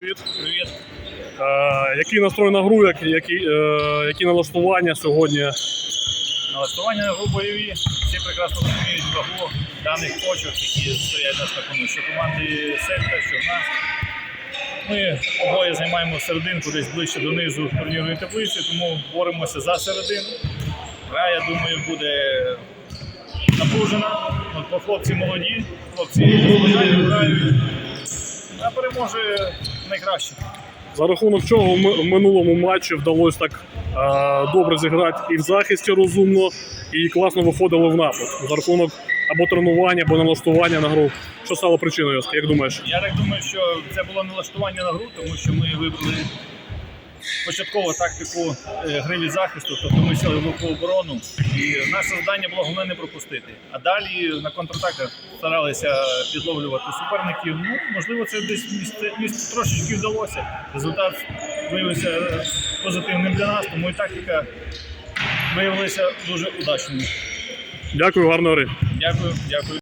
Привіт. Привіт. Е, який настрой на гру, які, е, які налаштування сьогодні? Налаштування на гру бойові. Всі прекрасно розуміють вагу даних точок, які стоять на стакану. Що команди Сельта, що в нас. Ми обоє займаємо серединку десь ближче донизу турнірної таблиці, тому боремося за середину. Гра, я думаю, буде напружена. От, бо хлопці молоді, хлопці з грають. А переможе найкраще. За рахунок чого в ми- минулому матчі вдалося так е, добре зіграти і в захисті розумно, і класно виходили в напад. За рахунок або тренування, або налаштування на гру. Що стало причиною, як думаєш? Я так думаю, що це було налаштування на гру, тому що ми вибрали початкову тактику е, гри від захисту, тобто ми сіли в оборону. І наше завдання було головне не пропустити. А далі на контратаках старалися підловлювати суперників. Ну, можливо, це десь місце, місце трошечки вдалося. Результат виявився е, позитивним для нас, тому і тактика виявилася дуже удачною. Дякую, гарної гри. Дякую, дякую.